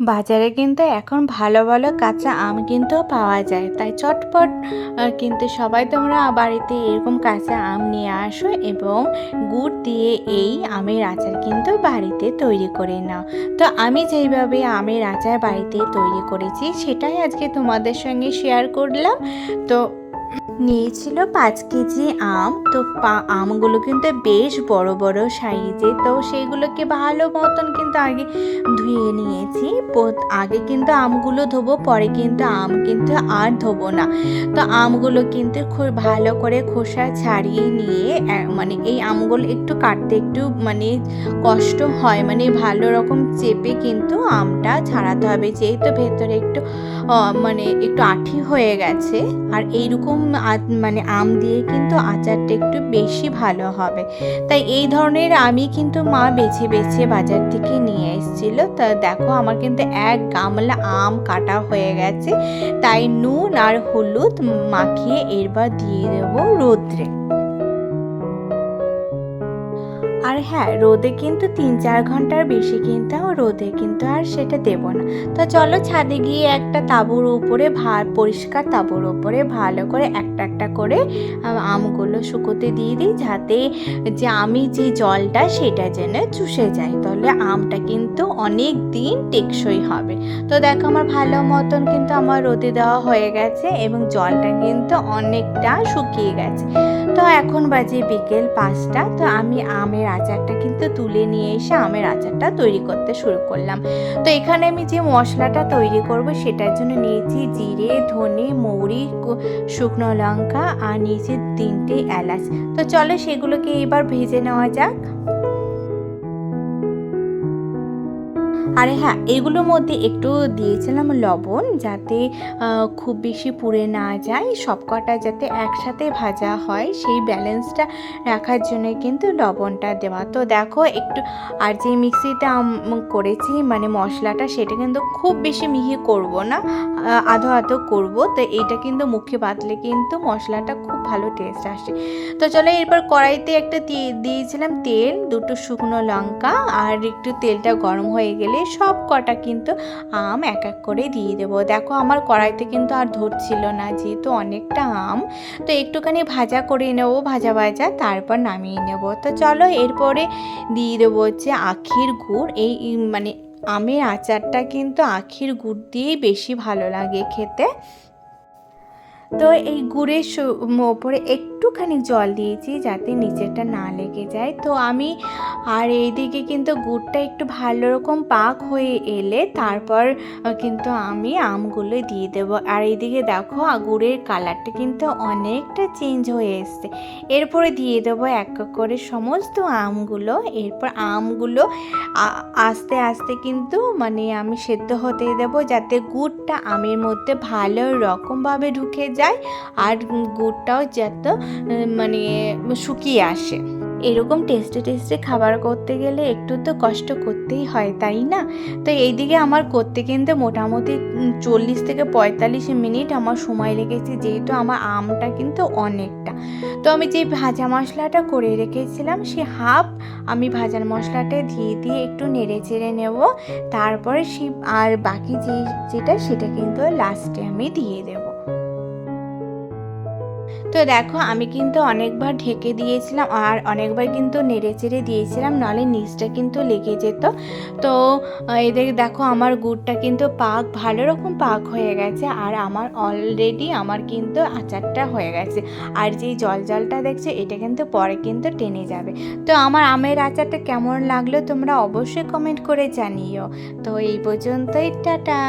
বাজারে কিন্তু এখন ভালো ভালো কাঁচা আম কিন্তু পাওয়া যায়। তাই চটপট কিন্তু সবাই তোমরা বাড়িতে এরকম কাঁচা আম নিয়ে আসো এবং গুড় দিয়ে এই আমের আচার কিন্তু বাড়িতে তৈরি করে নাও। তো আমি যেইভাবে আমের আচার বাড়িতে তৈরি করেছি, সেটাই আজকে তোমাদের সঙ্গে শেয়ার করলাম। তো নিয়েছিল পাঁচ কেজি আম। তো আমগুলো কিন্তু বেশ বড় বড় সাইজে। তো সেইগুলোকে ভালো মতন কিন্তু আগে ধুয়ে নিয়েছি। আগে কিন্তু আমগুলো ধোবো, পরে কিন্তু আম কিন্তু আর ধোবো না। তো আমগুলো কিন্তু খুব ভালো করে খোসা ছাড়িয়ে নিয়ে মানে এই আমগুলো একটু কাটতে একটু মানে কষ্ট হয়। মানে ভালো রকম চেপে কিন্তু আমটা ছাড়াতে হবে। যেহেতু ভেতরে একটু মানে একটু আঠি হয়ে গেছে। আর এইরকম আ- মানে আম দিয়ে কিন্তু আচারটা একটু বেশি ভালো হবে। তাই এই ধরনের আমি কিন্তু মা বেছে বেছে বাজার থেকে নিয়ে এসেছিল। তা দেখো আমার কিন্তু এক গামলা আম কাটা হয়ে গেছে। তাই নুন আর হলুদ মাখিয়ে এরবার দিয়ে দেবো রোদ্রে। আর হ্যাঁ রোদে কিন্তু তিন চার ঘণ্টার বেশি কিন্তু রোদে কিন্তু আর সেটা দেব না। তো চলো ছাদে গিয়ে একটা তাঁবুর উপরে ভা পরিষ্কার তাঁবুর উপরে ভালো করে একটা একটা করে আমগুলো শুকোতে দিয়ে দিই যাতে যে আমি যে জলটা সেটা যেন চুষে যায়। তাহলে আমটা কিন্তু অনেক দিন টেকসই হবে। তো দেখো আমার ভালো মতন কিন্তু আমার রোদে দেওয়া হয়ে গেছে এবং জলটা কিন্তু অনেকটা শুকিয়ে গেছে। তো এখন বাজে বিকেল পাঁচটা, তো আমি আমের আচারটা কিন্তু তুলে নিয়ে এসে আমের আচারটা তৈরি করতে শুরু করলাম। তো এখানে আমি যে মশলাটা তৈরি করব সেটার জন্য নিয়েছি জিরে, ধনে, মৌরি শুকনো লঙ্কা আর নিয়েছি তিনটে এলাচ। তো চলো সেগুলোকে এবার ভেজে নেওয়া যাক। আরে হ্যাঁ এগুলোর মধ্যে একটু দিয়েছিলাম লবণ যাতে খুব বেশি পুড়ে না যায়। সব কটা যাতে একসাথে ভাজা হয়, সেই ব্যালেন্সটা রাখার জন্য কিন্তু লবণটা দেওয়া। তো দেখো একটু, আর যে মিক্সিটা করেছি মানে মশলাটা, সেটা কিন্তু খুব বেশি মিহি করব না আধো আধো করব। তো এইটা কিন্তু মুখে বাঁধলে কিন্তু মশলাটা খুব ভালো টেস্ট আসে। তো চলো এরপর কড়াইতে একটা দিয়ে- দিয়েছিলাম তেল, দুটো শুকনো লঙ্কা, আর একটু তেলটা গরম হয়ে গেলে সব কটা কিন্তু আম এক এক করে দিয়ে দেবো। দেখো, আমার কড়াইতে কিন্তু আর ধরছিল না, যেহেতু অনেকটা আম। তো একটুখানি ভাজা করে নেব, ভাজা ভাজা, তারপর নামিয়ে নেব। তো চলো, এরপরে দিয়ে দেবো হচ্ছে আখির গুড়। এই মানে আমের আচারটা কিন্তু আখির গুড় দিয়েই বেশি ভালো লাগে খেতে। তো এই গুড়ের ওপরে ওপরে একটুখানি জল দিয়েছি যাতে নিচেরটা না লেগে যায়। তো আমি আর এইদিকে কিন্তু গুড়টা একটু ভালো রকম পাক হয়ে এলে তারপর কিন্তু আমি আমগুলো দিয়ে দেবো। আর এইদিকে দেখো গুড়ের কালারটা কিন্তু অনেকটা চেঞ্জ হয়ে এসছে। এরপরে দিয়ে দেবো এক করে সমস্ত আমগুলো। এরপর আমগুলো আস্তে আস্তে কিন্তু মানে আমি সেদ্ধ হতে দেবো যাতে গুড়টা আমের মধ্যে ভালো রকমভাবে ঢুকে যায়। আর গুড়টাও যাতে মানে শুকিয়ে আসে। এরকম টেস্টে টেস্টে খাবার করতে গেলে একটু তো কষ্ট করতেই হয়, তাই না? তো এইদিকে আমার করতে কিন্তু মোটামুটি চল্লিশ থেকে পঁয়তাল্লিশ মিনিট আমার সময় লেগেছে, যেহেতু আমার আমটা কিন্তু অনেকটা। তো আমি যে ভাজা মশলাটা করে রেখেছিলাম, সে হাফ আমি ভাজার মশলাটা দিয়ে দিয়ে একটু নেড়ে চেড়ে নেব। তারপরে সে আর বাকি যে, যেটা, সেটা কিন্তু লাস্টে আমি দিয়ে দেবো। তো দেখো, আমি কিন্তু অনেকবার ঢেকে দিয়েছিলাম আর অনেকবার কিন্তু নেড়ে চেড়ে দিয়েছিলাম, নাহলে নিচটা কিন্তু লেগে যেত। তো এদের দেখো, আমার গুড়টা কিন্তু পাক, ভালো রকম পাক হয়ে গেছে আর আমার অলরেডি আমার কিন্তু আচারটা হয়ে গেছে। আর যেই জল জলটা দেখছ, এটা কিন্তু পরে কিন্তু টেনে যাবে। তো আমার আমের আচারটা কেমন লাগল তোমরা অবশ্যই কমেন্ট করে জানিও। তো এই পর্যন্তই, টাটা!